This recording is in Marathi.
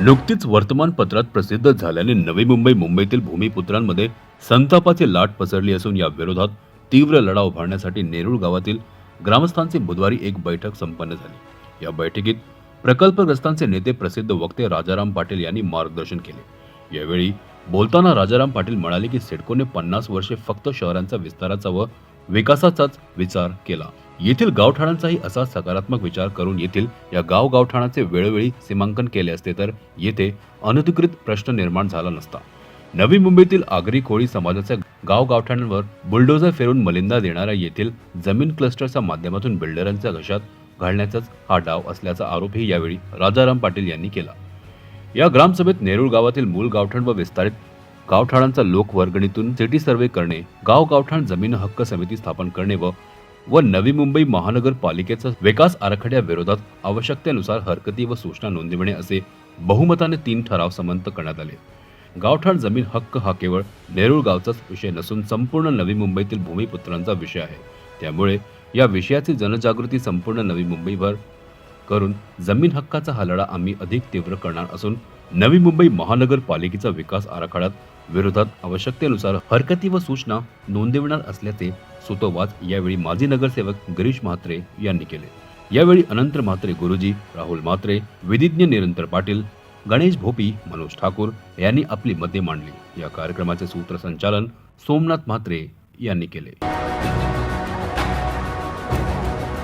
नुकतीच वर्तमानपत्रात प्रसिद्ध झाल्याने नवी मुंबई मुंबईतील भूमिपुत्रांमध्ये संतापाची लाट पसरली असून या विरोधात तीव्र लढा उभारण्यासाठी नेरूळ गावातील ग्रामस्थांची बुधवारी एक बैठक संपन्न झाली. या बैठकीत प्रकल्पग्रस्तांचे नेते प्रसिद्ध वक्ते राजाराम पाटील यांनी मार्गदर्शन केले. यावेळी बोलताना राजाराम पाटील म्हणाले की सिडकोने पन्नास वर्षे फक्त शहरांचा विस्ताराचा व विकासाचाच विचार केला. येथील गावठाणांचाही असा सकारात्मक विचार करून येथील या गाव गावठाणाचे वेळोवेळी सीमांकन केले असते तर येथे अनधिकृत प्रश्न निर्माण झाला नसता. नवी मुंबईतील आगरी कोळी समाजाच्या गाव गावठाणांवर बुलडोझर फिरून मलिंदा देणाऱ्या येथील जमीन क्लस्टरच्या माध्यमातून बिल्डरांच्या घशात घालण्याचाच हा डाव असल्याचा आरोपही यावेळी राजाराम पाटील यांनी केला. या ग्रामसभेत नेरूळ गावातील मूळ गावठाण व विस्तारित गावठाणांचा लोकवर्गणीतून सिटी सर्व्हे करणे गाव गावठाण जमीन हक्क समिती स्थापन करणे व व नवी मुंबई महानगरपालिकेचा विकास आराखड्याविरोधात आवश्यकतेनुसार हरकती व सूचना नोंदविणे असे बहुमताने तीन ठराव संमत करण्यात आले. गावठाण जमीन हक्क हा केवळ नेरूळ गावचाच विषय नसून संपूर्ण नवी मुंबईतील भूमिपुत्रांचा विषय आहे. त्यामुळे या विषयाची जनजागृती संपूर्ण नवी मुंबईभर करून जमीन हक्काचा हा लढा आम्ही अधिक तीव्र करणार असून नवी मुंबई महानगरपालिकेचा विकास आराखड्यात विरोधात आवश्यकतेनुसार हरकती व सूचना नोंदविणार असल्याचे सुतोवाच यावेळी माजी नगरसेवक गिरीश म्हात्रे यांनी केले. यावेळी अनंत म्हात्रे गुरुजी राहुल म्हात्रे विधिज्ञ निरंतर पाटील गणेश भोपी मनोज ठाकूर यांनी आपली मते मांडली. या कार्यक्रमाचे सूत्रसंचालन सोमनाथ म्हात्रे यांनी केले.